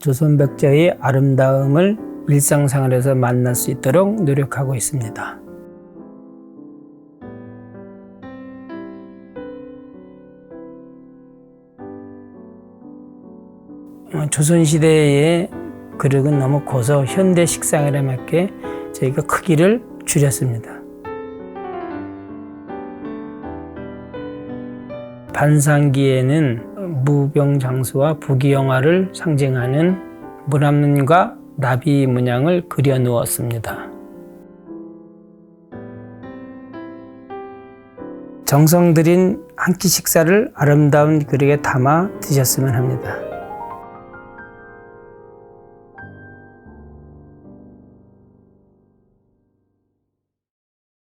조선 백자의 아름다움을 일상생활에서 만날 수 있도록 노력하고 있습니다. 어, 조선시대의 그릇은 너무 커서 현대 식상에 맞게 저희가 크기를 줄였습니다. 반상기에는 무병장수와 부귀영화를 상징하는 문암과 나비 문양을 그려 놓았습니다. 정성 들인 한 끼 식사를 아름다운 그릇에 담아 드셨으면 합니다.